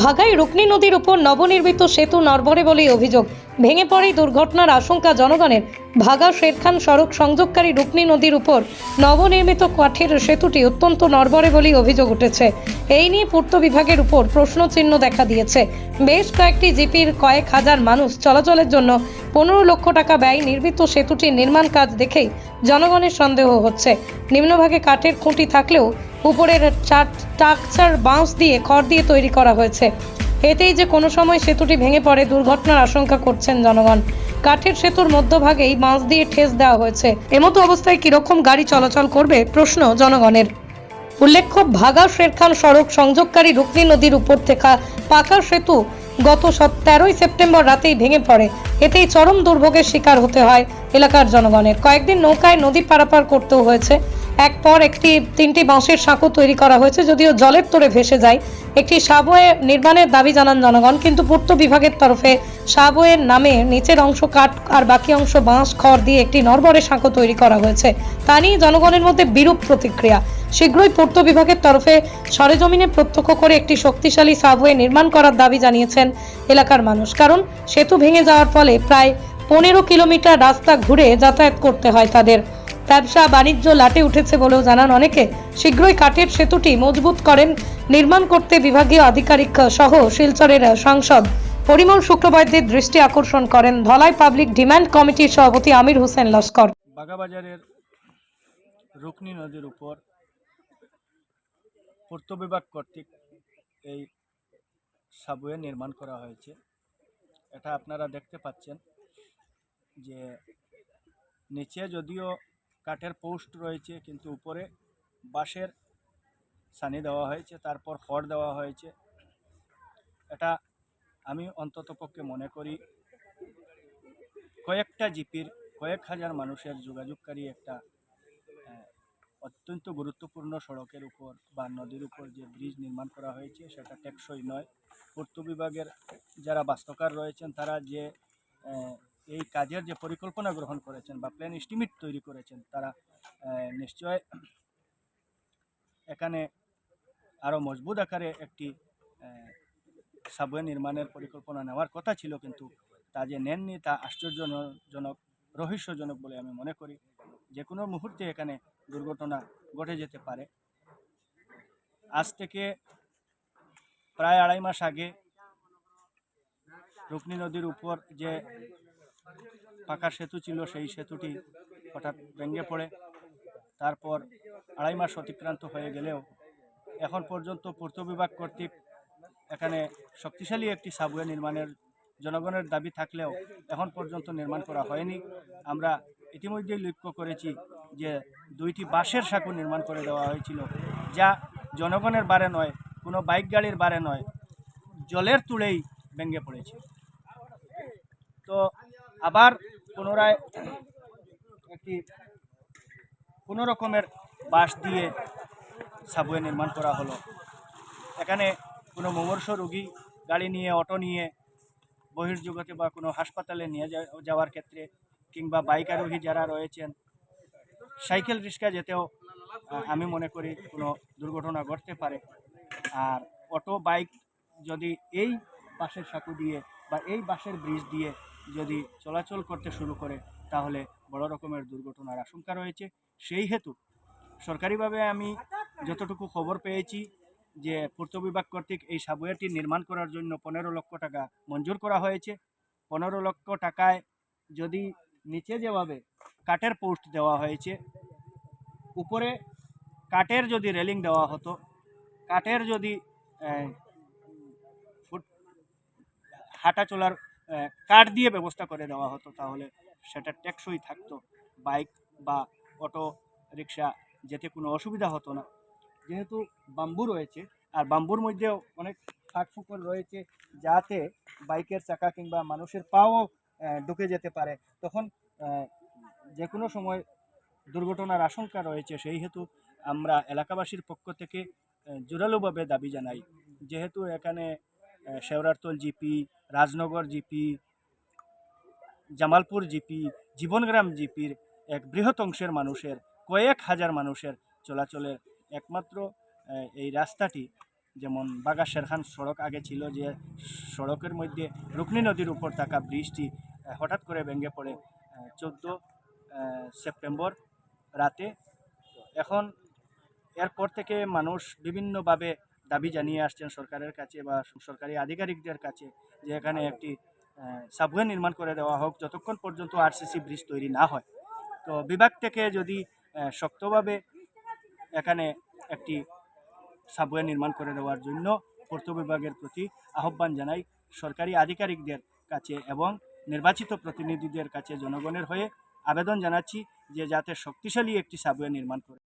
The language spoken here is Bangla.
ভাগাই রুকনি নদীর উপর নবনির্মিত সেতু নরবরে বলেই অভিযোগ। ভেঙে পড়ে দুর্ঘটনার আশঙ্কা জনগণের। ভাগা শেরখান সড়ক সংযোগকারী রুকনি নদীর উপর নবনির্মিত কাঠের সেতুটি অত্যন্ত নরবরে বলেই অভিযোগ উঠেছে। এই নিয়ে পূর্ত বিভাগের উপর প্রশ্নচিহ্ন দেখা দিয়েছে। বেশ কয়েকটি জিপির কয়েক হাজার মানুষ চলাচলের জন্য পনেরো লক্ষ টাকা ব্যয় নির্মিত সেতুটির নির্মাণ কাজ দেখেই জনগণের সন্দেহ হচ্ছে। নিম্নভাগে কাঠের খুঁটি থাকলেও উপরের চার টাকচার বাঁশ দিয়ে খড় দিয়ে তৈরি করা হয়েছে। এতেই যে কোনো সময় সেতুটি ভেঙে পড়ে দুর্ঘটনার আশঙ্কা করছেন জনগণ। কাঠের সেতুর মধ্যভাগেই বাঁশ দিয়ে ঠেস দেওয়া হয়েছে। এমতো অবস্থায় কীরকম গাড়ি চলাচল করবে প্রশ্ন জনগণের। উল্লেখ্য, ভাগা শেরখান সড়ক সংযোগকারী রুকনি নদীর উপর থেকে পাকা সেতু গত তেরোই সেপ্টেম্বর রাতেই ভেঙে পড়ে। এতেই চরম দুর্ভোগের শিকার হতে হয় এলাকার জনগণের কয়েকদিন নৌকায় নদী পারাপার করতেও হয়েছে। এক পর একটি, তিনটি বাঁশের সাঁকো তৈরি করা হয়েছে, যদিও জলের তোড়ে ভেসে যায়। একটি সাবওয়ে নির্মাণের দাবি জানান জনগণ, কিন্তু পূর্ত বিভাগের তরফে সাবওয়ের নামে নিচের অংশ কাঠ আর বাকি অংশ বাঁশ, খড় দিয়ে একটি নরবরে সাঁকো তৈরি করা হয়েছে। তা নিয়ে জনগণের মধ্যে বিরূপ প্রতিক্রিয়া। শীঘ্রই পূর্ত বিভাগের তরফে সরেজমিনে প্রত্যক্ষ করে একটি শক্তিশালী সাবওয়ে নির্মাণ করার দাবি জানিয়েছেন এলাকার মানুষ। কারণ, সেতু ভেঙে যাওয়ার ফলে প্রায় পনেরো কিলোমিটার রাস্তা ঘুরে যাতায়াত করতে হয় তাদের। ব্যবসা বাণিজ্য লাটে উঠেছে বলেও জানান অনেকে। শীঘ্রই কাঠের সেতুটি মজবুত করেন নির্মাণ করতে বিভাগীয় আধিকারিক সহ শিলচরের সাংসদ। পরিমল শুক্রবারদের দৃষ্টি আকর্ষণ করেন ধলাই পাবলিক ডিমান্ড কমিটির সভাপতি আমির হোসেন লস্কর। বাগাবাজারের রুকনি নদীর উপর পূর্ত বিভাগ কর্তৃক এই সাবওয়ে নির্মাণ করা হয়েছে। এটা আপনারা দেখতে পাচ্ছেন। যে নিচে যদিও কাঠের পোস্ট রয়েছে, কিন্তু উপরে বাঁশের সানি দেওয়া হয়েছে, তারপর খড় দেওয়া হয়েছে। এটা আমি অন্ততপক্ষে মনে করি, কয়েকটা জিপির, কয়েক হাজার মানুষের যোগাযোগকারী একটা অত্যন্ত গুরুত্বপূর্ণ সড়কের উপর বা নদীর উপর যে ব্রিজ নির্মাণ করা হয়েছে, সেটা টেকসই নয়। পূর্ত বিভাগের যারা বাস্তবকার রয়েছেন, তারা যে এই কাজের যে পরিকল্পনা গ্রহণ করেছেন বা প্ল্যান এস্টিমেট তৈরি করেছেন, তারা নিশ্চয় এখানে আরও মজবুত আকারে একটি সাবওয়ে নির্মাণের পরিকল্পনা নেওয়ার কথা ছিল, কিন্তু তা যে নেননি তা আশ্চর্যজনক, রহস্যজনক বলে আমি মনে করি। যে কোনো মুহূর্তে এখানে দুর্ঘটনা ঘটে যেতে পারে। আজ থেকে প্রায় আড়াই মাস আগে রুকনি নদীর উপর যে পাকা সেতু ছিল, সেই সেতুটি হঠাৎ ভেঙে পড়ে। তারপর আড়াই মাস অতিক্রান্ত হয়ে গেলেও এখন পর্যন্ত পূর্ত বিভাগ কর্তৃক এখানে শক্তিশালী একটি সাবওয়ে নির্মাণের জনগণের দাবি থাকলেও এখন পর্যন্ত নির্মাণ করা হয়নি। আমরা ইতিমধ্যেই লক্ষ্য করেছি যে দুইটি বাঁশের সাঁকু নির্মাণ করে দেওয়া হয়েছিল, যা জনগণের বারে নয়, কোনো বাইক গাড়ির বারে নয়, জলের তুলেই ভেঙে পড়েছে। তো আবার পুনরায় একটি কোনো রকমের বাঁশ দিয়ে সাবওয়ে নির্মাণ করা হলো। এখানে কোনো মুমূর্ষ রোগী গাড়ি নিয়ে, অটো নিয়ে বহির্জগতে বা কোনো হাসপাতালে নিয়ে যাওয়ার ক্ষেত্রে কিংবা বাইক আরোহী যারা রয়েছেন, সাইকেল রিক্সা যেতেও আমি মনে করি কোনো দুর্ঘটনা ঘটতে পারে। আর অটো, বাইক যদি এই বাসের সাঁকু দিয়ে বা এই বাসের ব্রিজ দিয়ে যদি চলাচল করতে শুরু করে, তাহলে বড় রকমের দুর্ঘটনার আশঙ্কা রয়েছে। সেই হেতু সরকারিভাবে আমি যতটুকু খবর পেয়েছি যে পূর্ত বিভাগ কর্তৃক এই সাবওয়েটি নির্মাণ করার জন্য পনেরো লক্ষ টাকা মঞ্জুর করা হয়েছে। পনেরো লক্ষ টাকায় যদি নিচে যেভাবে কাঠের পোস্ট দেওয়া হয়েছে, উপরে কাঠের যদি রেলিং দেওয়া হতো, কাঠের যদি ফুট হাঁটা চলার কাঠ দিয়ে ব্যবস্থা করে দেওয়া হতো? তাহলে সেটা টেকসই থাকতো। বাইক বা অটো রিক্সা যেতে কোনো অসুবিধা হতো না। যেহেতু বাম্বু রয়েছে, আর বাম্বুর মধ্যেও অনেক ফাঁক ফুকল রয়েছে যাতে বাইকের চাকা কিংবা মানুষের পাও ঢুকে যেতে পারে। তখন যে কোনো সময় দুর্ঘটনার আশঙ্কা রয়েছে, সেই হেতু আমরা এলাকাবাসীর পক্ষ থেকে জোরালোভাবে দাবি জানাই। যেহেতু এখানে Sheorartal GP, Rajnagar GP, Jamalpur GP, Jibangram জিপির এক বৃহৎ অংশের মানুষের, কয়েক হাজার মানুষের চলাচলের একমাত্র এই রাস্তাটি। যেমন বাগা শেরখান সড়ক আগে ছিল যে সড়কের মধ্যে রুকনি নদীর উপর থাকা ব্রিজটি হঠাৎ করে ভেঙে পড়ে চোদ্দ সেপ্টেম্বর রাতে। এখন এরপর থেকে মানুষ বিভিন্নভাবে দাবি জানিয়ে আসছেন সরকারের কাছে বা সরকারি আধিকারিকদের কাছে যে এখানে একটি সাবওয়ে নির্মাণ করে দেওয়া হোক যতক্ষণ পর্যন্ত আরসিসি ব্রিজ তৈরি না হয়। তো বিভাগ থেকে যদি শক্তভাবে এখানে একটি সাবওয়ে নির্মাণ করে দেওয়ার জন্য পূর্ত বিভাগের প্রতি আহ্বান জানাই সরকারি আধিকারিকদের কাছে এবং নির্বাচিত প্রতিনিধিদের কাছে জনগণের হয়ে আবেদন জানাচ্ছি যে যাতে শক্তিশালী একটি সাবওয়ে নির্মাণ করে।